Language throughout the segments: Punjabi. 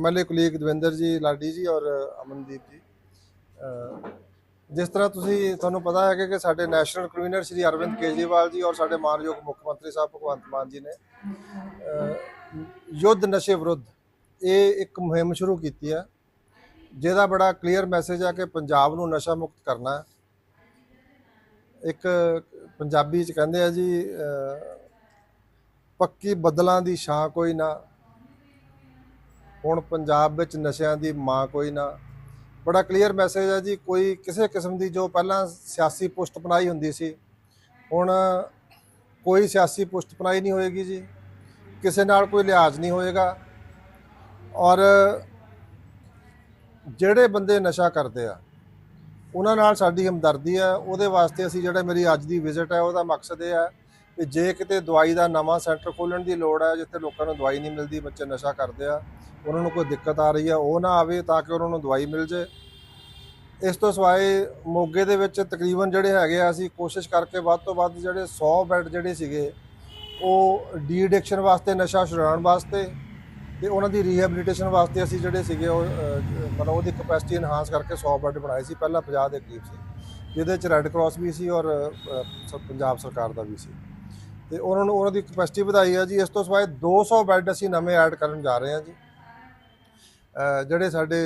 ਐਮਐਲਏ ਕੁਲੀਗ ਦਵਿੰਦਰ ਜੀ ਲਾਡੀ ਜੀ ਔਰ ਅਮਨਦੀਪ ਜੀ। ਜਿਸ ਤਰ੍ਹਾਂ ਤੁਸੀਂ ਤੁਹਾਨੂੰ ਪਤਾ ਹੈ ਕਿ ਸਾਡੇ ਨੈਸ਼ਨਲ ਕਨਵੀਨਰ ਸ਼੍ਰੀ ਅਰਵਿੰਦ ਕੇਜਰੀਵਾਲ ਜੀ ਔਰ ਸਾਡੇ ਮਾਨਯੋਗ ਮੁੱਖ ਮੰਤਰੀ ਸਾਹਿਬ ਭਗਵੰਤ ਮਾਨ ਜੀ ਨੇ ਯੁੱਧ ਨਸ਼ੇ ਵਿਰੁੱਧ ਇਹ ਇੱਕ ਮੁਹਿੰਮ ਸ਼ੁਰੂ ਕੀਤੀ ਹੈ, ਜਿਹਦਾ ਬੜਾ ਕਲੀਅਰ ਮੈਸੇਜ ਹੈ ਕਿ ਪੰਜਾਬ ਨੂੰ ਨਸ਼ਾ ਮੁਕਤ ਕਰਨਾ ਹੈ। ਇੱਕ ਪੰਜਾਬੀ ਚ ਕਹਿੰਦੇ ਆ ਜੀ ਪੱਕੀ ਬੱਦਲਾਂ ਦੀ ਛਾਂ ਕੋਈ ਨਾ। ਹੁਣ ਪੰਜਾਬ ਵਿੱਚ ਨਸ਼ਿਆਂ ਦੀ ਮਾਂ ਕੋਈ ਨਾ। ਬੜਾ ਕਲੀਅਰ ਮੈਸੇਜ ਹੈ ਜੀ, ਕੋਈ ਕਿਸੇ ਕਿਸਮ ਦੀ ਜੋ ਪਹਿਲਾਂ ਸਿਆਸੀ ਪੁਸ਼ਤ ਬਣਾਈ ਹੁੰਦੀ ਸੀ, ਹੁਣ ਕੋਈ ਸਿਆਸੀ ਪੁਸ਼ਤ ਬਣਾਈ ਨਹੀਂ ਹੋਏਗੀ ਜੀ। ਕਿਸੇ ਨਾਲ ਕੋਈ ਲਿਹਾਜ਼ ਨਹੀਂ ਹੋਏਗਾ। ਔਰ ਜਿਹੜੇ ਬੰਦੇ ਨਸ਼ਾ ਕਰਦੇ ਆ, ਉਹਨਾਂ ਨਾਲ ਸਾਡੀ ਹਮਦਰਦੀ ਹੈ, ਉਹਦੇ ਵਾਸਤੇ ਅਸੀਂ ਜਿਹੜਾ ਮੇਰੀ ਅੱਜ ਦੀ ਵਿਜ਼ਿਟ ਹੈ, ਉਹਦਾ ਮਕਸਦ ਇਹ ਹੈ ਕਿ ਜੇ ਕਿਤੇ ਦਵਾਈ ਦਾ ਨਵਾਂ ਸੈਂਟਰ ਖੋਲਣ ਦੀ ਲੋੜ ਹੈ, ਜਿੱਥੇ ਲੋਕਾਂ ਨੂੰ ਦਵਾਈ ਨਹੀਂ ਮਿਲਦੀ, ਬੱਚੇ ਨਸ਼ਾ ਕਰਦੇ ਆ, ਉਹਨਾਂ ਨੂੰ ਕੋਈ ਦਿੱਕਤ ਆ ਰਹੀ ਆ ਉਹ ਨਾ ਆਵੇ ਤਾਂ ਕਿ ਉਹਨਾਂ ਨੂੰ ਦਵਾਈ ਮਿਲ ਜੇ। ਇਸ ਤੋਂ ਸਿਵਾਏ ਮੋਗੇ ਦੇ ਵਿੱਚ ਤਕਰੀਬਨ ਜਿਹੜੇ ਹੈਗੇ ਆ, ਅਸੀਂ ਕੋਸ਼ਿਸ਼ ਕਰਕੇ ਵੱਧ ਤੋਂ ਵੱਧ ਜਿਹੜੇ 100 ਬੈੱਡ ਜਿਹੜੇ ਸੀਗੇ, ਉਹ ਡੀ ਐਡਿਕਸ਼ਨ ਵਾਸਤੇ, ਨਸ਼ਾ ਛੁਡਾਉਣ ਵਾਸਤੇ ਤੇ ਉਹਨਾਂ ਦੀ ਰੀਹੈਬਿਲਿਟੇਸ਼ਨ ਵਾਸਤੇ ਅਸੀਂ ਜਿਹੜੇ ਸੀਗੇ, ਉਹ ਮਤਲਬ ਉਹਦੀ ਕਪੈਸਿਟੀ ਇਨਹਾਂਸ ਕਰਕੇ 100 ਬੈੱਡ ਬਣਾਏ ਸੀ, ਪਹਿਲਾਂ 50 ਦੇ ਕਰੀਬ ਸੀ, ਜਿਹਦੇ ਚ ਰੈੱਡ ਕਰਾਸ ਵੀ ਸੀ ਔਰ ਪੰਜਾਬ ਸਰਕਾਰ ਦਾ ਵੀ ਸੀ। ਤੇ ਉਹਨਾਂ ਨੂੰ ਉਹਨਾਂ ਦੀ ਕਪੈਸਿਟੀ ਵਧਾਈ ਹੈ ਜੀ। ਇਸ ਤੋਂ ਸਿਵਾਏ 200 ਬੈੱਡ ਅਸੀਂ ਨਵੇਂ ਐਡ ਕਰਨ ਜਾ ਰਹੇ ਹਾਂ ਜੀ। ਜਿਹੜੇ ਸਾਡੇ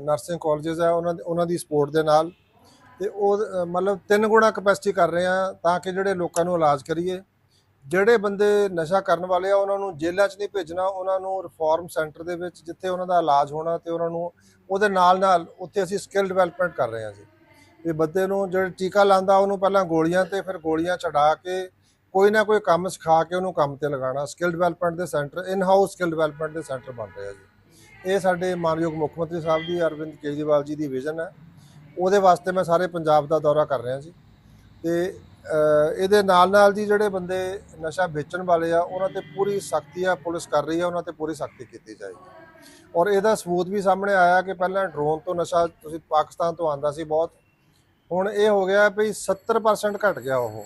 ਨਰਸਿੰਗ ਕਾਲਜਸ ਆ, ਉਹਨਾਂ ਦੇ- ਉਹਨਾਂ ਦੀ ਸਪੋਰਟ ਦੇ ਨਾਲ। ਤੇ ਉਹ ਮਤਲਬ ਤਿੰਨ ਗੁਣਾ ਕਪੈਸਿਟੀ ਕਰ ਰਹੇ ਆ ਤਾਂ ਕਿ ਜਿਹੜੇ ਲੋਕਾਂ ਨੂੰ ਇਲਾਜ ਕਰੀਏ। ਜਿਹੜੇ ਬੰਦੇ ਨਸ਼ਾ ਕਰਨ ਵਾਲੇ ਆ, ਉਹਨਾਂ ਨੂੰ ਜੇਲ੍ਹਾਂ 'ਚ ਨਹੀਂ ਭੇਜਣਾ। ਉਹਨਾਂ ਨੂੰ ਰਿਫਾਰਮ ਸੈਂਟਰ ਦੇ ਵਿੱਚ ਜਿੱਥੇ ਉਹਨਾਂ ਦਾ ਇਲਾਜ ਹੋਣਾ ਤੇ ਉਹਨਾਂ ਨੂੰ ਉਹਦੇ ਨਾਲ ਨਾਲ ਉੱਥੇ ਅਸੀਂ ਸਕਿੱਲ ਡਿਵੈਲਪਮੈਂਟ ਕਰ ਰਹੇ ਹਾਂ ਜੀ। ਵੀ ਬੰਦੇ ਨੂੰ ਜਿਹੜਾ ਟੀਕਾ ਲਾਂਦਾ ਉਹਨੂੰ ਪਹਿਲਾਂ ਗੋਲੀਆਂ ਤੇ ਫਿਰ ਗੋਲੀਆਂ ਚੜਾ ਕੇ ਕੋਈ ਨਾ ਕੋਈ ਕੰਮ ਸਿਖਾ ਕੇ ਉਹਨੂੰ ਕੰਮ ਤੇ ਲਗਾਉਣਾ। ਸਕਿੱਲ ਡਿਵੈਲਪਮੈਂਟ ਦੇ centre in house skill development ਦੇ ਸੈਂਟਰ ਬਣ ਰਹੇ ਆ ਜੀ। ਇਹ ਸਾਡੇ ਮਾਨਯੋਗ ਮੁੱਖ ਮੰਤਰੀ ਸਾਹਿਬ ਦੀ ਅਰਵਿੰਦ ਕੇਜਰੀਵਾਲ ਜੀ ਦੀ ਵਿਜ਼ਨ ਹੈ। ਉਹਦੇ ਵਾਸਤੇ ਮੈਂ ਸਾਰੇ ਪੰਜਾਬ ਦਾ ਦੌਰਾ ਕਰ ਰਿਹਾ ਜੀ। ਤੇ ਇਹਦੇ ਨਾਲ ਨਾਲ ਜੀ ਜਿਹੜੇ ਬੰਦੇ ਨਸ਼ਾ ਵੇਚਣ ਵਾਲੇ ਆ, ਉਹਨਾਂ ਤੇ ਪੂਰੀ ਸਖਤੀ ਆ, ਪੁਲਿਸ ਕਰ ਰਹੀ ਆ, ਉਹਨਾਂ ਤੇ ਪੂਰੀ ਸਖਤੀ ਕੀਤੀ ਜਾਏਗੀ। ਔਰ ਇਹਦਾ ਸਬੂਤ ਵੀ ਸਾਹਮਣੇ ਆਇਆ ਕਿ ਪਹਿਲਾਂ ਡਰੋਨ ਤੋਂ ਨਸ਼ਾ, ਤੁਸੀਂ ਪਾਕਿਸਤਾਨ ਤੋਂ ਆਂਦਾ ਸੀ ਬਹੁਤ। ਹੁਣ ਇਹ ਹੋ ਗਿਆ ਵੀ 70% ਘਟ ਗਿਆ ਉਹ।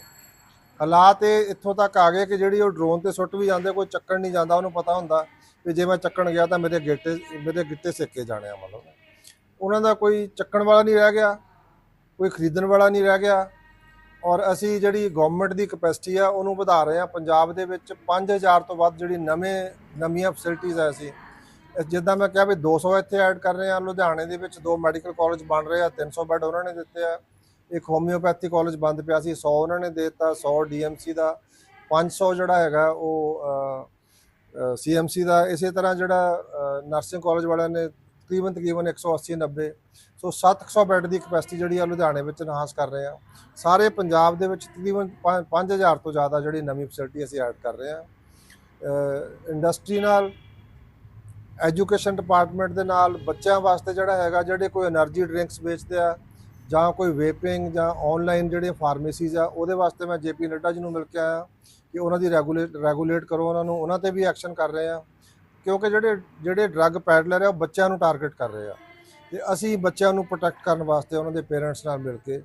ਹਾਲਾਤ ਇਹ ਇੱਥੋਂ ਤੱਕ ਆ ਗਏ ਕਿ ਜਿਹੜੀ ਉਹ ਡਰੋਨ ਤੇ ਸੁੱਟ ਵੀ ਜਾਂਦੇ, ਕੋਈ ਚੱਕਣ ਨਹੀਂ ਜਾਂਦਾ, ਉਹਨੂੰ ਪਤਾ ਹੁੰਦਾ ਵੀ ਜੇ ਮੈਂ ਚੱਕਣ ਗਿਆ ਤਾਂ ਮੇਰੇ ਗਿੱਟੇ ਮੇਰੇ ਗਿੱਟੇ ਸਿੱਕੇ ਜਾਣੇ ਆ ਮਤਲਬ। ਉਹਨਾਂ ਦਾ ਕੋਈ ਚੱਕਣ ਵਾਲਾ ਨਹੀਂ ਰਹਿ ਗਿਆ, ਕੋਈ ਖਰੀਦਣ ਵਾਲਾ ਨਹੀਂ ਰਹਿ ਗਿਆ ਔਰ ਅਸੀਂ ਜਿਹੜੀ ਗਵਰਨਮੈਂਟ ਦੀ ਕਪੈਸਿਟੀ ਆ, ਉਹਨੂੰ ਵਧਾ ਰਹੇ ਆ ਪੰਜਾਬ ਦੇ ਵਿੱਚ 5000 ਤੋਂ ਵੱਧ ਜਿਹੜੀ ਨਵੇਂ, ਨਵੀਆਂ ਫੈਸਿਲਿਟੀਆਂ ਆ ਅਸੀਂ ਜਿੱਦਾਂ ਮੈਂ ਕਿਹਾ ਵੀ 200 ਇੱਥੇ ਐਡ ਕਰ ਰਹੇ ਆ ਲੁਧਿਆਣੇ ਦੇ ਵਿੱਚ ਦੋ ਮੈਡੀਕਲ ਕਾਲਜ ਬਣ ਰਹੇ ਆ 300 ਬੈੱਡ ਉਹਨਾਂ ਨੇ ਦਿੱਤੇ ਆ। ਇੱਕ ਹੋਮਿਓਪੈਥੀ ਕਾਲਜ ਬੰਦ ਪਿਆ ਸੀ 100 ਉਹਨਾਂ ਨੇ ਦੇ ਦਿੱਤਾ 100 ਡੀਐਮਸੀ ਦਾ 500 ਜਿਹੜਾ ਹੈਗਾ ਉਹ ਸੀਐਮਸੀ ਦਾ, ਇਸੇ ਤਰ੍ਹਾਂ ਜਿਹੜਾ ਨਰਸਿੰਗ ਕਾਲਜ ਵਾਲਿਆਂ ਨੇ ਤਕਰੀਬਨ ਤਕਰੀਬਨ 180 90 ਸੋ 700 ਬੈੱਡ ਦੀ ਕਪੈਸਿਟੀ ਜਿਹੜੀ ਆ ਲੁਧਿਆਣੇ ਵਿੱਚ ਨਾਸ ਕਰ ਰਹੇ ਆ। ਸਾਰੇ ਪੰਜਾਬ ਦੇ ਵਿੱਚ ਤਕਰੀਬਨ 5000 ਤੋਂ ਜ਼ਿਆਦਾ ਜਿਹੜੀ ਨਵੀਂ ਫੈਸਿਲਿਟੀ ਅਸੀਂ ਐਡ ਕਰ ਰਹੇ ਆ। ਇੰਡਸਟਰੀ ਨਾਲ ਐਜੂਕੇਸ਼ਨ ਡਿਪਾਰਟਮੈਂਟ ਦੇ ਨਾਲ, ਬੱਚਿਆਂ ਵਾਸਤੇ ਜਿਹੜਾ ਹੈਗਾ, ਜਿਹੜੇ ਕੋਈ એનર્ਜੀ ਡਰਿੰਕਸ ਵੇਚਦੇ ਆ ਜਾਂ ਕੋਈ ਵੇਪਿੰਗ ਜਾਂ ਆਨਲਾਈਨ ਜਿਹੜੇ ਫਾਰਮੇਸੀਜ਼ ਆ, ਉਹਦੇ ਵਾਸਤੇ ਮੈਂ ਜੇਪੀ ਨੱਡਾ ਜੀ ਨੂੰ ਮਿਲ ਕੇ ਆਇਆ ਕਿ ਉਹਨਾਂ ਦੀ ਰੈਗੂਲੇਟ ਰੈਗੂਲੇਟ ਕਰੋ ਉਹਨਾਂ ਨੂੰ, ਉਹਨਾਂ ਤੇ ਵੀ ਐਕਸ਼ਨ ਕਰ ਰਹੇ ਆ। ਕਿਉਂਕਿ ਜਿਹੜੇ ਜਿਹੜੇ ਡਰੱਗ ਪੈਡਲਰ ਆ, ਉਹ ਬੱਚਿਆਂ ਨੂੰ ਟਾਰਗੇਟ ਕਰ ਰਹੇ ਆ। ਤੇ ਅਸੀਂ ਬੱਚਿਆਂ ਨੂੰ ਪ੍ਰੋਟੈਕਟ ਕਰਨ ਵਾਸਤੇ ਉਹਨਾਂ ਦੇ ਪੇਰੈਂਟਸ ਨਾਲ ਮਿਲ ਕੇ,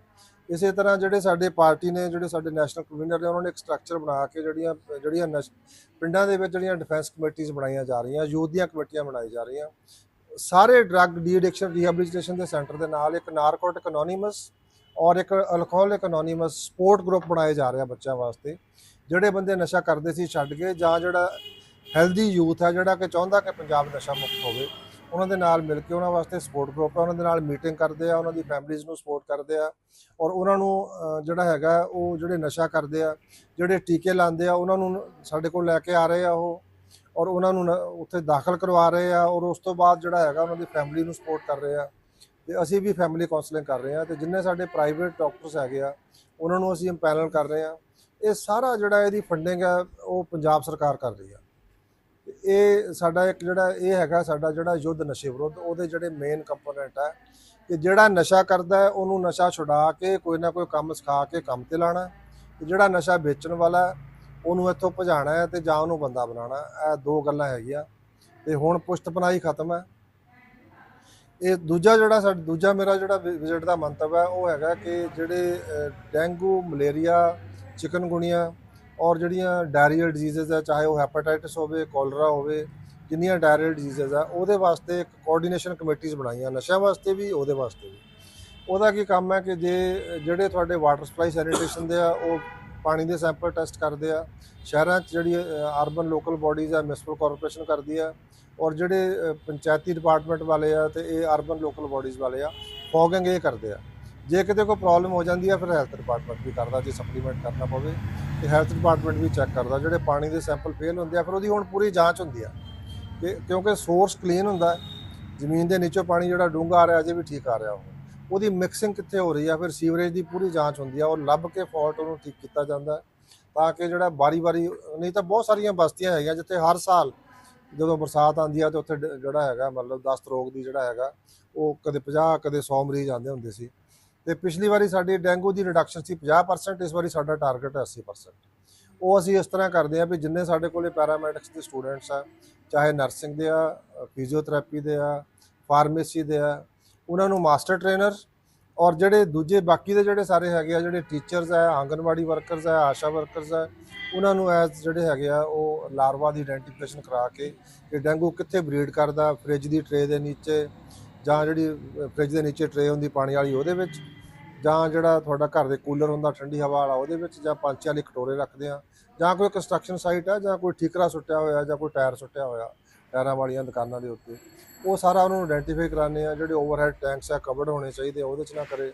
ਇਸੇ ਤਰ੍ਹਾਂ ਜਿਹੜੇ ਸਾਡੇ ਪਾਰਟੀ ਨੇ, ਜਿਹੜੇ ਸਾਡੇ ਨੈਸ਼ਨਲ ਕਨਵੀਨਰ ਨੇ, ਉਹਨਾਂ ਨੇ ਇੱਕ ਸਟਰਕਚਰ ਬਣਾ ਕੇ ਜਿਹੜੀਆਂ ਜਿਹੜੀਆਂ ਨਸ਼- ਪਿੰਡਾਂ ਦੇ ਵਿੱਚ ਜਿਹੜੀਆਂ ਡਿਫੈਂਸ ਕਮੇਟੀਆਂ ਬਣਾਈਆਂ ਜਾ ਰਹੀਆਂ, ਯੂਥ ਦੀਆਂ ਕਮੇਟੀਆਂ ਬਣਾਈ ਜਾ ਰਹੀਆਂ। ਸਾਰੇ ਡਰੱਗ ਡੀ ਐਡਿਕਸ਼ਨ ਰੀਹੈਬਿਲਿਟੇਸ਼ਨ ਦੇ ਸੈਂਟਰ ਦੇ ਨਾਲ ਇੱਕ ਨਾਰਕੋਟਿਕ ਅਨੋਨਿਮਸ ਔਰ ਇੱਕ ਅਲਕੋਹਲਿਕ ਅਨੋਨਿਮਸ ਸਪੋਰਟ ਗਰੁੱਪ ਬਣਾਏ ਜਾ ਰਹੇ ਆ ਬੱਚਿਆਂ ਵਾਸਤੇ, ਜਿਹੜੇ ਬੰਦੇ ਨਸ਼ਾ ਕਰਦੇ ਸੀ ਛੱਡ ਕੇ ਜਾਂ ਜਿਹੜਾ ਹੈਲਦੀ ਯੂਥ ਹੈ ਜਿਹੜਾ ਕਿ ਚਾਹੁੰਦਾ ਕਿ ਪੰਜਾਬ ਨਸ਼ਾ ਮੁਕਤ ਹੋਵੇ, ਉਹਨਾਂ ਦੇ ਨਾਲ ਮਿਲ ਕੇ ਉਹਨਾਂ ਵਾਸਤੇ ਸਪੋਰਟ ਗਰੁੱਪ ਹੈ ਉਹਨਾਂ ਦੇ ਨਾਲ ਮੀਟਿੰਗ ਕਰਦੇ ਆ, ਉਹਨਾਂ ਦੀ ਫੈਮਿਲੀਜ਼ ਨੂੰ ਸਪੋਰਟ ਕਰਦੇ ਆ ਔਰ ਉਹਨਾਂ ਨੂੰ ਜਿਹੜਾ ਹੈਗਾ ਉਹ ਜਿਹੜੇ ਨਸ਼ਾ ਕਰਦੇ ਆ, ਜਿਹੜੇ ਟੀਕੇ ਲਾਉਂਦੇ ਆ, ਉਹਨਾਂ ਨੂੰ ਸਾਡੇ ਕੋਲ ਲੈ ਕੇ ਆ ਰਹੇ ਆ ਉਹ ਔਰ ਉਹਨਾਂ ਨੂੰ ਉੱਥੇ ਦਾਖਲ ਕਰਵਾ ਰਹੇ ਆ ਔਰ ਉਸ ਤੋਂ ਬਾਅਦ ਜਿਹੜਾ ਹੈਗਾ ਉਹਨਾਂ ਦੀ ਫੈਮਿਲੀ ਨੂੰ ਸਪੋਰਟ ਕਰ ਰਹੇ ਆ। ਤੇ ਅਸੀਂ ਵੀ ਫੈਮਿਲੀ ਕਾਉਂਸਲਿੰਗ ਕਰ ਰਹੇ ਆ ਤੇ ਜਿੰਨੇ ਸਾਡੇ ਪ੍ਰਾਈਵੇਟ ਡਾਕਟਰਸ ਹੈਗੇ ਆ, ਉਹਨਾਂ ਨੂੰ ਅਸੀਂ ਇੰਪੈਨਲ ਕਰ ਰਹੇ ਆ। ਇਹ ਸਾਰਾ ਜਿਹੜਾ ਇਹਦੀ ਫੰਡਿੰਗ ਹੈ ਉਹ ਪੰਜਾਬ ਸਰਕਾਰ ਕਰ ਰਹੀ ਆ। ਇਹ ਸਾਡਾ ਇੱਕ ਜਿਹੜਾ, ਇਹ ਹੈਗਾ ਸਾਡਾ ਜਿਹੜਾ ਯੁੱਧ ਨਸ਼ੇ ਵਿਰੁੱਧ, ਉਹਦੇ ਜਿਹੜੇ ਮੇਨ ਕੰਪੋਨੈਂਟ ਹੈ ਕਿ ਜਿਹੜਾ ਨਸ਼ਾ ਕਰਦਾ ਉਹਨੂੰ ਨਸ਼ਾ ਛੁਡਾ ਕੇ ਕੋਈ ਨਾ ਕੋਈ ਕੰਮ ਸਿਖਾ ਕੇ ਕੰਮ ਤੇ ਲਾਣਾ ਤੇ ਜਿਹੜਾ ਨਸ਼ਾ ਵੇਚਣ ਵਾਲਾ ਉਹਨੂੰ ਇੱਥੋਂ ਭਜਾਣਾ ਹੈ ਤੇ ਜਾਂ ਉਹਨੂੰ ਬੰਦਾ ਬਣਾਉਣਾ ਇਹ ਦੋ ਗੱਲਾਂ ਹੈਗੀਆਂ। ਤੇ ਹੁਣ ਪੁਸ਼ਤਪਨਾਈ ਖਤਮ ਹੈ। ਇਹ ਦੂਜਾ ਜਿਹੜਾ ਸਾਡਾ ਦੂਜਾ ਮੇਰਾ ਜਿਹੜਾ ਵਿਜ਼ਿਟ ਦਾ ਮੰਤਵ ਹੈ ਉਹ ਹੈਗਾ ਕਿ ਜਿਹੜੇ ਅਹ, ਡੇਂਗੂ ਮਲੇਰੀਆ ਚਿਕਨਗੁਨੀਆ ਔਰ ਜਿਹੜੀਆਂ ਡਾਇਰੀਅਲ ਡਿਜ਼ੀਜ਼ਸ ਹੈ ਚਾਹੇ ਉਹ ਹੈਪੇਟਾਈਟਿਸ ਹੋਵੇ ਕੋਲਰਾ ਹੋਵੇ ਜਿੰਨੀਆਂ ਡਾਇਰੀਅਲ ਡਿਜ਼ੀਜ਼ਸ ਆ ਉਹਦੇ ਵਾਸਤੇ ਇੱਕ ਕੋਆਰਡੀਨੇਸ਼ਨ ਕਮੇਟੀਆਂ ਬਣਾਈਆਂ ਨਸ਼ਿਆਂ ਵਾਸਤੇ ਵੀ ਉਹਦੇ ਵਾਸਤੇ ਵੀ। ਉਹਦਾ ਕੀ ਕੰਮ ਹੈ ਕਿ ਜੇ ਜਿਹੜੇ ਤੁਹਾਡੇ ਵਾਟਰ ਸਪਲਾਈ ਸੈਨੀਟੇਸ਼ਨ ਦੇ ਆ ਉਹ ਪਾਣੀ ਦੇ ਸੈਂਪਲ ਟੈਸਟ ਕਰਦੇ ਆ, ਸ਼ਹਿਰਾਂ 'ਚ ਜਿਹੜੀ ਅਰਬਨ ਲੋਕਲ ਬਾਡੀਜ਼ ਆ ਮਿਊਨਿਸਪਲ ਕਾਰਪੋਰੇਸ਼ਨ ਕਰਦੀ ਆ ਔਰ ਜਿਹੜੇ ਪੰਚਾਇਤੀ ਡਿਪਾਰਟਮੈਂਟ ਵਾਲੇ ਆ ਤੇ ਇਹ ਅਰਬਨ ਲੋਕਲ ਬਾਡੀਜ਼ ਵਾਲੇ ਆ ਫੋਗਿੰਗ ਇਹ ਕਰਦੇ ਆ। ਜੇ ਕਿਤੇ ਕੋਈ ਪ੍ਰੋਬਲਮ ਹੋ ਜਾਂਦੀ ਆ, ਫਿਰ ਹੈਲਥ ਡਿਪਾਰਟਮੈਂਟ ਵੀ ਕਰਦਾ, ਜੇ ਸਪਲੀਮੈਂਟ ਕਰਨਾ ਪਵੇ, ਤੇ ਹੈਲਥ ਡਿਪਾਰਟਮੈਂਟ ਵੀ ਚੈੱਕ ਕਰਦਾ। ਜਿਹੜੇ ਪਾਣੀ ਦੇ ਸੈਂਪਲ ਫੇਲ ਹੁੰਦੇ ਆ, ਫਿਰ ਉਹਦੀ ਹੁਣ ਪੂਰੀ ਜਾਂਚ ਹੁੰਦੀ ਆ। ਕਿ ਕਿਉਂਕਿ ਸੋਰਸ ਕਲੀਨ ਹੁੰਦਾ, ਜ਼ਮੀਨ ਦੇ ਨੀਚੋਂ ਪਾਣੀ ਜਿਹੜਾ ਡੂੰਘਾ ਆ ਰਿਹਾ, ਅਜੇ ਵੀ ਠੀਕ ਆ ਰਿਹਾ ਉਹ। ਉਹਦੀ ਮਿਕਸਿੰਗ ਕਿੱਥੇ ਹੋ ਰਹੀ ਆ? ਫਿਰ ਸੀਵਰੇਜ ਦੀ ਪੂਰੀ ਜਾਂਚ ਹੁੰਦੀ ਆ। ਉਹ ਲੱਭ ਕੇ ਫਾਲਟ ਉਹਨੂੰ ਠੀਕ ਕੀਤਾ ਜਾਂਦਾ ਤਾਂ ਕਿ ਜਿਹੜਾ ਬਾਰੀ-ਬਾਰੀ ਨਹੀਂ ਤਾਂ ਬਹੁਤ ਸਾਰੀਆਂ ਬਸਤੀਆਂ ਹੈਗੀਆਂ ਜਿੱਥੇ ਹਰ ਸਾਲ ਜਦੋਂ ਬਰਸਾਤ ਆਉਂਦੀ ਆ ਤੇ ਉੱਥੇ ਡ- ਜਿਹੜਾ ਹੈਗਾ, ਮਤਲਬ ਦਸਤ ਰੋਗ ਦੀ ਜਿਹੜਾ ਹੈਗਾ, ਉਹ ਕਦੇ 50 ਕਦੇ 100 ਮਰੀਜ਼ ਆਉਂਦੇ ਹੁੰਦੇ ਸੀ। ਤੇ ਪਿਛਲੀ ਵਾਰੀ ਸਾਡੀ ਡੈਂਗੂ ਦੀ ਰਿਡਕਸ਼ਨ ਸੀ 50% ਇਸ ਵਾਰੀ ਸਾਡਾ ਟਾਰਗੇਟ ਹੈ 80% ਉਹ ਅਸੀਂ ਇਸ ਤਰ੍ਹਾਂ ਕਰਦੇ ਆ ਵੀ ਜਿੰਨੇ ਸਾਡੇ ਕੋਲੇ ਪੈਰਾਮੈਡਿਕਸ ਦੇ ਸਟੂਡੈਂਟਸ ਆ, ਚਾਹੇ ਨਰਸਿੰਗ ਦੇ ਆ ਫਿਜ਼ੀਓਥੈਰੇਪੀ ਦੇ ਆ ਫਾਰਮੇਸੀ ਦੇ ਆ ਉਹਨਾਂ ਨੂੰ ਮਾਸਟਰ ਟ੍ਰੇਨਰ ਔਰ ਜਿਹੜੇ ਦੂਜੇ ਬਾਕੀ ਦੇ ਜਿਹੜੇ ਸਾਰੇ ਹੈਗੇ ਆ, ਜਿਹੜੇ ਟੀਚਰਸ ਆ, ਆਂਗਨਵਾੜੀ ਵਰਕਰਸ ਆ, ਆਸ਼ਾ ਵਰਕਰਸ ਆ, ਉਹਨਾਂ ਨੂੰ ਐਸ ਜਿਹੜੇ ਹੈਗੇ ਆ, ਉਹ ਲਾਰਵਾ ਦੀ ਆਇਡੈਂਟੀਫਿਕੇਸ਼ਨ ਕਰਾ ਕੇ ਕਿ ਡੈਂਗੂ ਕਿੱਥੇ ਬਰੀਡ ਕਰਦਾ ਫ੍ਰਿਜ ਦੀ ਟਰੇ ਦੇ ਨੀਚੇ ਜਾਂ ਜਿਹੜੀ ਫ੍ਰਿਜ ਦੇ ਨੀਚੇ ਟਰੇ ਹੁੰਦੀ ਪਾਣੀ ਵਾਲੀ ਉਹਦੇ ਵਿੱਚ ਜਾਂ ਜਿਹੜਾ ਤੁਹਾਡਾ ਘਰ ਦੇ ਕੂਲਰ ਹੁੰਦਾ, ਠੰਡੀ ਹਵਾ ਵਾਲਾ ਉਹਦੇ ਵਿੱਚ ਜਾਂ ਪੰਛੀ ਵਾਲੇ ਕਟੋਰੇ ਰੱਖਦੇ ਆ ਜਾਂ ਕੋਈ ਕੰਸਟਰਕਸ਼ਨ ਸਾਈਟ ਆ ਜਾਂ ਕੋਈ ਠੀਕਰਾ ਸੁੱਟਿਆ ਹੋਇਆ ਜਾਂ ਕੋਈ ਟਾਇਰ ਸੁੱਟਿਆ ਹੋਇਆ। ਟਾਇਰਾਂ ਵਾਲੀਆਂ ਦੁਕਾਨਾਂ ਦੇ ਉੱਤੇ। ਉਹ ਸਾਰਾ ਉਹਨੂੰ ਆਇਡੈਂਟੀਫਾਈ ਕਰਾਉਂਦੇ ਆ ਜਿਹੜੇ ਓਵਰਹੈਡ ਟੈਂਕਸ ਆ ਕਵਰਡ ਹੋਣੇ ਚਾਹੀਦੇ ਆ, ਉਹਦੇ 'ਚ ਨਾ ਕਰੇ।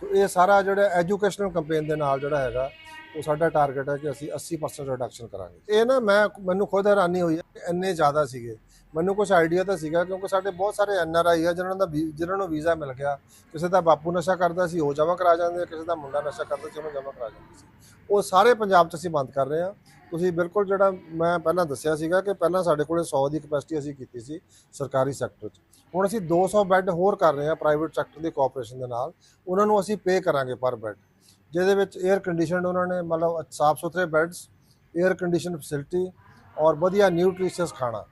ਸੋ ਇਹ ਸਾਰਾ ਜਿਹੜਾ ਐਜੂਕੇਸ਼ਨਲ ਕੰਪੇਨ ਦੇ ਨਾਲ ਜਿਹੜਾ ਹੈਗਾ ਉਹ ਸਾਡਾ ਟਾਰਗੇਟ ਹੈ ਕਿ ਅਸੀਂ 80% ਰਿਡਕਸ਼ਨ ਕਰਾਂਗੇ। ਇਹ ਨਾ ਮੈਂ ਮੈਨੂੰ ਖੁਦ ਹੈਰਾਨੀ ਹੋਈ ਹੈ ਕਿ ਇੰਨੇ ਜ਼ਿਆਦਾ ਸੀਗੇ। ਮੈਨੂੰ ਕੁਝ ਆਈਡੀਆ ਤਾਂ ਸੀਗਾ ਕਿਉਂਕਿ ਸਾਡੇ ਬਹੁਤ ਸਾਰੇ ਐਨ ਆਰ ਆਈ ਆ ਜਿਨ੍ਹਾਂ ਦਾ ਵੀ- ਜਿਨ੍ਹਾਂ ਨੂੰ ਵੀਜ਼ਾ ਮਿਲ ਗਿਆ। ਕਿਸੇ ਦਾ ਬਾਪੂ ਨਸ਼ਾ ਕਰਦਾ ਸੀ ਉਹ ਜਮ੍ਹਾਂ ਕਰਾ ਜਾਂਦੇ ਕਿਸੇ ਦਾ ਮੁੰਡਾ ਨਸ਼ਾ ਕਰਦਾ ਸੀ ਉਹਨੂੰ ਜਮ੍ਹਾਂ ਕਰਾ ਜਾਂਦੇ ਸੀ। ਉਹ ਸਾਰੇ ਪੰਜਾਬ 'ਚ ਅਸੀਂ ਬੰਦ ਕਰ ਰਹੇ ਹਾਂ ਤੁਸੀਂ ਬਿਲਕੁਲ ਜਿਹੜਾ ਮੈਂ ਪਹਿਲਾਂ ਦੱਸਿਆ ਸੀਗਾ ਕਿ ਪਹਿਲਾਂ ਸਾਡੇ ਕੋਲੇ 100 ਦੀ ਕਪੈਸਿਟੀ ਅਸੀਂ ਕੀਤੀ ਸੀ ਸਰਕਾਰੀ ਸੈਕਟਰ 'ਚ। ਹੁਣ ਅਸੀਂ 200 ਬੈੱਡ ਹੋਰ ਕਰ ਰਹੇ ਹਾਂ ਪ੍ਰਾਈਵੇਟ ਸੈਕਟਰ ਦੀ ਕੋਆਪਰੇਸ਼ਨ ਦੇ ਨਾਲ। ਉਹਨਾਂ ਨੂੰ ਅਸੀਂ ਪੇ ਕਰਾਂਗੇ ਪਰ ਬੈੱਡ ਜਿਹਦੇ ਵਿੱਚ 에ਅਰ ਕੰਡੀਸ਼ਨਡ ਉਹਨਾਂ ਨੇ ਮਤਲਬ ਸਾਫ਼ ਸੁਥਰੇ ਬੈੱਡਸ 에ਅਰ ਕੰਡੀਸ਼ਨ ਫੈਸਿਲਿਟੀ ਔਰ ਵਧੀਆ ਨਿਊਟ੍ਰੀਸ਼ੀਅਸ ਖਾਣਾ।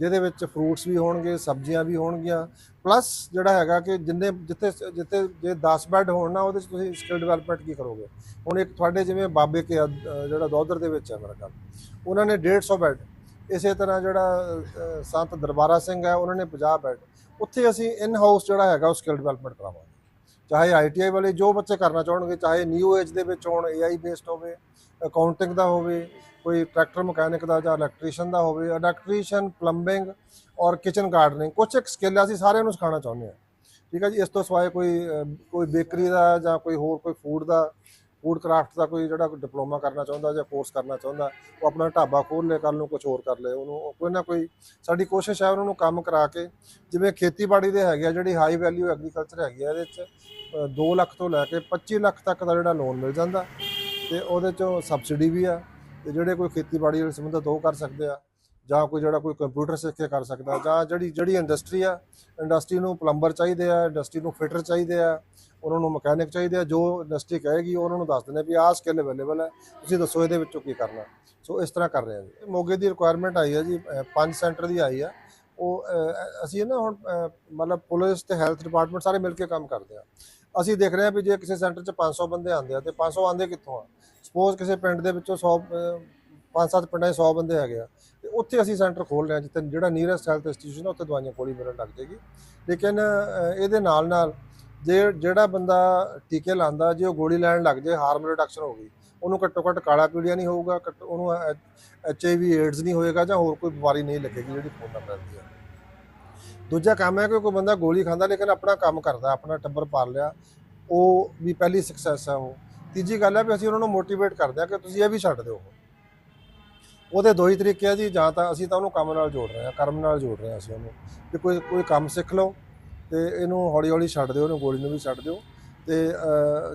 ਜਿਹਦੇ ਵਿੱਚ ਫਰੂਟਸ ਵੀ ਹੋਣਗੇ ਸਬਜ਼ੀਆਂ ਵੀ ਹੋਣਗੀਆਂ। ਪਲੱਸ ਜਿਹੜਾ ਹੈਗਾ ਕਿ ਜਿੰਨੇ ਜਿੱਥੇ ਜਿੱਥੇ ਜੇ 10 ਬੈੱਡ ਹੋਣ ਨਾ ਉਹਦੇ 'ਚ ਤੁਸੀਂ ਸਕਿੱਲ ਡਿਵੈਲਪਮੈਂਟ ਕੀ ਕਰੋਗੇ? ਹੁਣ ਇੱਕ ਤੁਹਾਡੇ ਜਿਵੇਂ ਬਾਬੇ ਕੇ ਅ, ਜਿਹੜਾ ਦੋਦਰ ਦੇ ਵਿੱਚ ਹੈ ਮੇਰਾ ਖਿਆਲ ਉਹਨਾਂ ਨੇ 150 ਬੈੱਡ ਇਸੇ ਤਰ੍ਹਾਂ ਜਿਹੜਾ ਸੰਤ ਦਰਬਾਰਾ ਸਿੰਘ ਹੈ ਉਹਨਾਂ ਨੇ 50 ਬੈੱਡ ਉੱਥੇ ਅਸੀਂ ਇਨ ਹਾਊਸ ਜਿਹੜਾ ਹੈਗਾ ਉਹ ਸਕਿੱਲ ਡਿਵੈਲਪਮੈਂਟ ਕਰਾਵਾਂਗੇ। ਚਾਹੇ ਆਈਟੀਆਈ ਵਾਲੇ ਜੋ ਬੱਚੇ ਕਰਨਾ ਚਾਹਣਗੇ ਚਾਹੇ ਨਿਊ ਏਜ ਦੇ ਵਿੱਚ ਹੋਣ ਏਆਈ ਬੇਸਡ ਹੋਵੇ ਅਕਾਊਂਟਿੰਗ ਦਾ ਹੋਵੇ ਕੋਈ ਟਰੈਕਟਰ ਮਕੈਨਿਕ ਦਾ ਜਾਂ ਇਲੈਕਟ੍ਰੀਸ਼ੀਅਨ ਦਾ ਹੋਵੇ ਇਲੈਕਟ੍ਰੀਸ਼ੀਅਨ ਪਲੰਬਿੰਗ ਔਰ ਕਿਚਨ ਗਾਰਡਨਿੰਗ ਕੁਝ ਇੱਕ ਸਕਿੱਲ ਅਸੀਂ ਸਾਰਿਆਂ ਨੂੰ ਸਿਖਾਉਣਾ ਚਾਹੁੰਦੇ ਹਾਂ। ਠੀਕ ਹੈ ਜੀ? ਇਸ ਤੋਂ ਸਿਵਾਏ ਕੋਈ ਕੋਈ ਬੇਕਰੀ ਦਾ ਜਾਂ ਕੋਈ ਹੋਰ ਕੋਈ ਫੂਡ ਦਾ ਫੂਡ ਕਰਾਫਟ ਦਾ ਕੋਈ ਜਿਹੜਾ ਡਿਪਲੋਮਾ ਕਰਨਾ ਚਾਹੁੰਦਾ ਜਾਂ ਕੋਰਸ ਕਰਨਾ ਚਾਹੁੰਦਾ, ਉਹ ਆਪਣਾ ਢਾਬਾ ਖੋਲ੍ਹ ਲੇ ਕੱਲ ਨੂੰ ਕੁਝ ਹੋਰ ਕਰ ਲੇ, ਉਹਨੂੰ ਕੋਈ ਨਾ ਕੋਈ ਸਾਡੀ ਕੋਸ਼ਿਸ਼ ਹੈ ਉਹਨਾਂ ਨੂੰ ਕੰਮ ਕਰਾ ਕੇ, ਜਿਵੇਂ ਖੇਤੀਬਾੜੀ ਦੇ ਹੈਗੇ ਆ, ਜਿਹੜੀ ਹਾਈ ਵੈਲਿਊ ਐਗਰੀਕਲਚਰ ਹੈਗੀ ਆ, ਇਹਦੇ ਵਿੱਚ 2 ਲੱਖ ਤੋਂ ਲੈ ਕੇ 25 ਲੱਖ ਤੱਕ ਦਾ ਜਿਹੜਾ ਲੋਨ ਮਿਲ ਜਾਂਦਾ ਤੇ ਉਹਦੇ ਚੋਂ ਸਬਸਿਡੀ ਵੀ ਆ ਤੇ ਜਿਹੜੇ ਕੋਈ ਖੇਤੀਬਾੜੀ ਨਾਲ ਸੰਬੰਧਿਤ ਉਹ ਕਰ ਸਕਦੇ ਆ ਜਾਂ ਕੋਈ ਜਿਹੜਾ ਕੋਈ ਕੰਪਿਊਟਰ ਸਿੱਖ ਕੇ ਕਰ ਸਕਦਾ ਜਾਂ ਜਿਹੜੀ ਜਿਹੜੀ ਇੰਡਸਟਰੀ ਆ ਇੰਡਸਟਰੀ ਨੂੰ ਪਲੰਬਰ ਚਾਹੀਦੇ ਆ ਇੰਡਸਟਰੀ ਨੂੰ ਫਿਟਰ ਚਾਹੀਦੇ ਆ ਉਹਨਾਂ ਨੂੰ ਮਕੈਨਿਕ ਚਾਹੀਦੇ ਆ ਜੋ ਇੰਡਸਟਰੀ ਕਹੇਗੀ ਉਹਨਾਂ ਨੂੰ ਦੱਸ ਦਿੰਦੇ ਵੀ ਆਹ ਸਕਿੱਲ ਅਵੇਲੇਬਲ ਹੈ ਤੁਸੀਂ ਦੱਸੋ ਇਹਦੇ ਵਿੱਚੋਂ ਕੀ ਕਰਨਾ। ਸੋ ਇਸ ਤਰ੍ਹਾਂ ਕਰ ਰਹੇ ਆ ਜੀ। ਮੋਗੇ ਦੀ ਰਿਕੁਆਇਰਮੈਂਟ ਆਈ ਹੈ ਜੀ ਪੰਜ ਸੈਂਟਰ ਦੀ ਆਈ ਆ। ਉਹ ਅ, ਅਸੀਂ ਨਾ ਹੁਣ ਮਤਲਬ ਪੁਲਿਸ ਤੇ ਹੈਲਥ ਡਿਪਾਰਟਮੈਂਟ ਸਾਰੇ ਮਿਲ ਕੇ ਕੰਮ ਕਰਦੇ ਆ। ਅਸੀਂ ਦੇਖ ਰਹੇ ਆ ਵੀ ਜੇ ਕਿਸੇ ਸੈਂਟਰ 'ਚ 500 ਬੰਦੇ ਆਉਂਦੇ ਆ ਤੇ 500 ਆਉਂਦੇ ਕਿੱਥੋਂ ਆ? ਸਪੋਜ਼ ਕਿਸੇ ਪਿੰਡ ਦੇ ਵਿੱਚੋਂ 100 ਪੰਜ ਸੱਤ ਪਿੰਡਾਂ 'ਚ 100 ਬੰਦੇ ਹੈਗੇ ਆ, ਤੇ ਉੱਥੇ ਅਸੀਂ ਸੈਂਟਰ ਖੋਲ ਰਹੇ ਹਾਂ ਜਿੱਥੇ ਜਿਹੜਾ ਨੀਅਰੈਸਟ ਹੈਲਥ ਇੰਸਟੀਟਿਊਸ਼ਨ ਆ, ਉੱਥੇ ਦਵਾਈਆਂ ਕੋਲੀ ਮਿਲਣ ਲੱਗ ਜਾਏਗੀ। ਲੇਕਿਨ ਇਹਦੇ ਨਾਲ ਨਾਲ ਜੇ ਜਿਹੜਾ ਬੰਦਾ ਟੀਕੇ ਲਾਉਂਦਾ ਜੇ ਉਹ ਗੋਲੀ ਲੈਣ ਲੱਗ ਜੇ ਹਾਰਮ ਰਿਡਕਸ਼ਨ ਹੋ ਗਈ, ਉਹਨੂੰ ਘੱਟੋ ਘੱਟ ਕਾਲਾ ਪੀੜੀਆ ਨਹੀਂ ਹੋਊਗਾ, ਘੱਟ- ਉਹਨੂੰ ਐਚ ਆਈ ਵੀ, ਏਡਜ਼ ਨਹੀਂ ਹੋਏਗਾ, ਜਾਂ ਹੋਰ ਕੋਈ ਬਿਮਾਰੀ ਨਹੀਂ ਲੱਗੇਗੀ ਜਿਹੜੀ ਫੋਨ ਨਾਲ ਫੈਲਦੀ ਹੈ ਦੂਜਾ ਕੰਮ ਹੈ ਕਿ ਕੋਈ ਬੰਦਾ ਗੋਲੀ ਖਾਂਦਾ, ਲੇਕਿਨ ਆਪਣਾ ਕੰਮ ਕਰਦਾ, ਆਪਣਾ ਟੱਬਰ ਪਾਲ ਲਿਆ ਉਹ ਵੀ ਪਹਿਲੀ ਸਕਸੈਸ ਹੈ ਉਹ। ਤੀਜੀ ਗੱਲ ਹੈ ਵੀ ਅਸੀਂ ਉਹਨਾਂ ਨੂੰ ਮੋਟੀਵੇਟ ਕਰਦੇ ਹਾਂ ਕਿ ਤੁਸੀਂ ਇਹ ਵੀ ਛੱਡ ਦਿਓ ਉਹਦੇ ਦੋ ਹੀ ਤਰੀਕੇ ਆ ਜੀ, ਜਾਂ ਤਾਂ ਅਸੀਂ ਤਾਂ ਉਹਨੂੰ ਕੰਮ ਨਾਲ ਜੋੜ ਰਹੇ ਹਾਂ, ਕਰਮ ਨਾਲ ਜੋੜ ਰਹੇ ਹਾਂ ਅਸੀਂ ਉਹਨੂੰ। ਕਿ ਕੋਈ ਕੋਈ ਕੰਮ ਸਿੱਖ ਲਓ ਤੇ ਇਹਨੂੰ ਹੌਲੀ ਹੌਲੀ ਛੱਡ ਦਿਓ, ਇਹਨੂੰ ਗੋਲੀ ਨੂੰ ਵੀ ਛੱਡ ਦਿਓ ਤੇ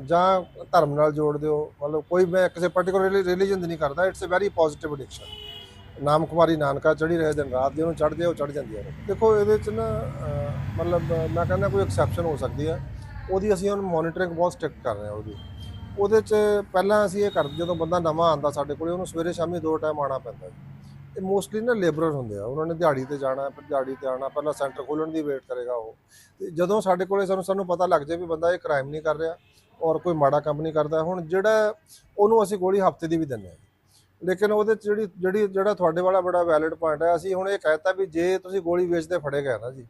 ਜਾਂ ਧਰਮ ਨਾਲ ਜੋੜ ਦਿਓ। ਮਤਲਬ ਕੋਈ ਮੈਂ ਕਿਸੇ ਪਾਰਟਿਕੂਲਰ ਰਿਲੀਜਨ ਦੀ ਨਹੀਂ ਕਰਦਾ it's a very positive addiction ਨਾਮ ਕੁਮਾਰੀ ਨਾਨਕਾ ਚੜੀ ਰਹੇ, ਦਿਨ ਰਾਤ ਦੀ ਉਹਨੂੰ ਚੜ੍ਹਦੇ ਉਹ ਚੜ ਜਾਂਦੀ ਹੈ ਦੇਖੋ, ਇਹਦੇ ਚ ਨਾ ਮਤਲਬ ਮੈਂ ਕਹਿੰਦਾ ਕੋਈ ਐਕਸੈਪਸ਼ਨ ਹੋ ਸਕਦੀ ਹੈ। ਉਹਦੀ ਅਸੀਂ ਹੁਣ ਮੋਨੀਟਰਿੰਗ ਬਹੁਤ ਸਟ੍ਰਿਕਟ ਕਰ ਰਹੇ ਹਾਂ ਉਹਦੀ। ਉਹਦੇ ਚ ਪਹਿਲਾਂ ਅਸੀਂ ਇਹ ਕਰਦੇ, ਜਦੋਂ ਬੰਦਾ ਨਵਾਂ ਆਂਦਾ ਸਾਡੇ ਕੋਲੇ, ਉਹਨੂੰ ਸਵੇਰੇ ਸ਼ਾਮੀ ਦੋ ਟਾਈਮ ਆਉਣਾ ਪੈਂਦਾ ਜੀ। ਇਹ ਮੋਸਟਲੀ ਨਾ ਲੇਬਰਰ ਹੁੰਦੇ ਆ, ਉਹਨਾਂ ਨੇ ਦਿਹਾੜੀ ਤੇ ਜਾਣਾ, ਫਿਰ ਦਿਹਾੜੀ ਤੇ ਆਉਣਾ, ਪਹਿਲਾਂ ਸੈਂਟਰ ਖੋਲਣ ਦੀ ਵੇਟ ਕਰੇਗਾ ਉਹ। ਤੇ ਜਦੋਂ ਸਾਡੇ ਕੋਲੇ ਸਾਨੂੰ ਸਾਨੂੰ ਪਤਾ ਲੱਗ ਜਾਏ ਵੀ ਬੰਦਾ ਇਹ ਕ੍ਰਾਈਮ ਨਹੀਂ ਕਰ ਰਿਹਾ ਔਰ ਕੋਈ ਮਾੜਾ ਕੰਮ ਨਹੀਂ ਕਰਦਾ, ਹੁਣ ਜਿਹੜਾ ਉਹਨੂੰ ਅਸੀਂ ਗੋਲੀ ਹਫ਼ਤੇ ਦੀ ਵੀ ਦਿੰਦੇ ਹਾਂ ਲੇਕਿਨ ਉਹਦੇ 'ਚ ਜਿਹੜੀ ਜਿਹੜੀ, ਜਿਹੜਾ ਤੁਹਾਡੇ ਵਾਲਾ ਬੜਾ ਵੈਲਿਡ ਪੁਆਇੰਟ ਹੈ, ਅਸੀਂ ਹੁਣ ਇਹ ਕਹਿਤਾ ਵੀ ਜੇ ਤੁਸੀਂ ਗੋਲੀ ਵੇਚਦੇ ਫੜੇ ਗਏ ਨਾ ਜੀ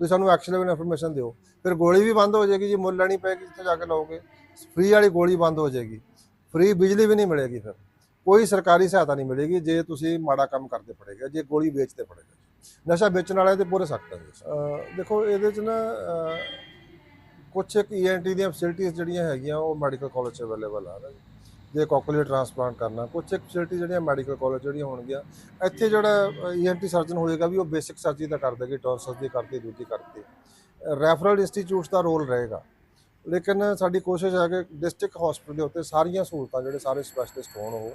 ਤੁਸੀਂ ਸਾਨੂੰ ਐਕਸ਼ਨੇਬਲ ਇਨਫੋਰਮੇਸ਼ਨ ਦਿਓ। ਫਿਰ ਗੋਲੀ ਵੀ ਬੰਦ ਹੋ ਜਾਏਗੀ ਜੀ, ਮੁੱਲ ਲੈਣੀ ਪਏਗੀ ਜਿੱਥੇ ਜਾ ਕੇ ਲਓਗੇ। ਫ੍ਰੀ ਵਾਲੀ ਗੋਲੀ ਬੰਦ ਹੋ ਜਾਏਗੀ। ਫ੍ਰੀ ਬਿਜਲੀ ਵੀ ਨਹੀਂ ਮਿਲੇਗੀ ਫਿਰ। ਕੋਈ ਸਰਕਾਰੀ ਸਹਾਇਤਾ ਨਹੀਂ ਮਿਲੇਗੀ ਜੇ ਤੁਸੀਂ ਮਾੜਾ ਕੰਮ ਕਰਦੇ ਫੜੇ ਜੇ ਗੋਲੀ ਵੇਚਦੇ ਪੜੇਗਾ। ਨਸ਼ਾ ਵੇਚਣ ਵਾਲੇ ਤੇ ਪੂਰੇ ਸਖਤ ਹੈ ਦੇਖੋ, ਇਹਦੇ 'ਚ ਨਾ, ਅਹ, ਕੁਛ ਇੱਕ ਈਐਨਟੀ ਦੀਆਂ ਫੈਸਿਲਿਟੀਆਂ ਜਿਹੜੀਆਂ ਹੈਗੀਆਂ, ਉਹ ਮੈਡੀਕਲ ਕਾਲਜ 'ਚ ਅਵੇਲੇਬਲ ਆ ਨਾ ਜੇ ਕੋਕਲੀਅਰ ਟ੍ਰਾਂਸਪਲਾਂਟ ਕਰਨਾ। ਕੁਛ ਇੱਕ ਫੈਸਿਲਿਟੀ ਜਿਹੜੀਆਂ ਮੈਡੀਕਲ ਕਾਲਜ ਜਿਹੜੀਆਂ ਹੋਣਗੀਆਂ, ਇੱਥੇ ਜਿਹੜਾ ਈਐਨਟੀ ਸਰਜਨ ਹੋਏਗਾ ਵੀ ਉਹ ਬੇਸਿਕ ਸਰਜਰੀ ਦਾ ਕਰ ਦੇਗੀ ਟੌਰਸਸ ਦੀ ਕਰਦੇ ਦੂਜੀ ਕਰਦੇ ਰੈਫਰਲ ਇੰਸਟੀਚਿਊਟਸ ਦਾ ਰੋਲ ਰਹੇਗਾ। ਲੇਕਿਨ ਸਾਡੀ ਕੋਸ਼ਿਸ਼ ਹੈ ਕਿ ਡਿਸਟ੍ਰਿਕਟ ਹਸਪੀਟਲ ਦੇ ਉੱਤੇ ਸਾਰੀਆਂ ਸਹੂਲਤਾਂ ਜਿਹੜੇ ਸਾਰੇ ਸਪੈਸ਼ਲਿਸਟ ਹੋਣ ਉਹ।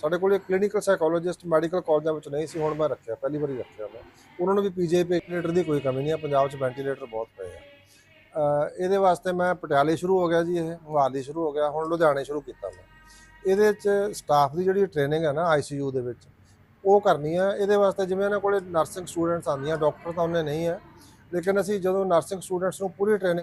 ਸਾਡੇ ਕੋਲ ਇੱਕ ਕਲੀਨਿਕਲ ਸਾਈਕੋਲੋਜਿਸਟ ਮੈਡੀਕਲ ਕਾਲਜਾਂ ਵਿੱਚ ਨਹੀਂ ਸੀ, ਹੁਣ ਮੈਂ ਰੱਖਿਆ, ਪਹਿਲੀ ਵਾਰੀ ਰੱਖਿਆ ਮੈਂ। ਉਹਨਾਂ ਨੂੰ ਵੀ ਪੀਜੀਆਈ ਵੈਂਟੀਲੇਟਰ ਦੀ ਕੋਈ ਕਮੀ ਨਹੀਂ ਹੈ ਪੰਜਾਬ 'ਚ ਵੈਂਟੀਲੇਟਰ ਬਹੁਤ ਪਏ ਆ। ਇਹਦੇ ਵਾਸਤੇ ਮੈਂ ਪਟਿਆਲੇ ਸ਼ੁਰੂ ਹੋ ਗਿਆ ਜੀ, ਇਹ, ਮੁਹਾਲੀ ਸ਼ੁਰੂ ਹੋ ਗਿਆ, ਹੁਣ ਲੁਧਿਆਣੇ ਸ਼ੁਰੂ ਕੀਤਾ ਮੈਂ। ਇਹਦੇ 'ਚ ਸਟਾਫ ਦੀ ਜਿਹੜੀ ਟ੍ਰੇਨਿੰਗ ਹੈ ਨਾ ਆਈਸੀਯੂ ਦੇ ਵਿੱਚ, ਉਹ ਕਰਨੀ ਹੈ ਇਹਦੇ ਵਾਸਤੇ ਜਿਵੇਂ ਇਹਨਾਂ ਕੋਲੇ ਨਰਸਿੰਗ ਸਟੂਡੈਂਟਸ ਆਉਂਦੀਆਂ ਡਾਕਟਰ ਤਾਂ ਉਹਨੇ ਨਹੀਂ ਹੈ ਲੇਕਿਨ ਅਸੀਂ ਜਦੋਂ ਨਰਸਿੰਗ ਸਟੂਡੈਂਟਸ ਨੂੰ ਪੂਰੀ ਟ੍ਰੇਨਿੰਗ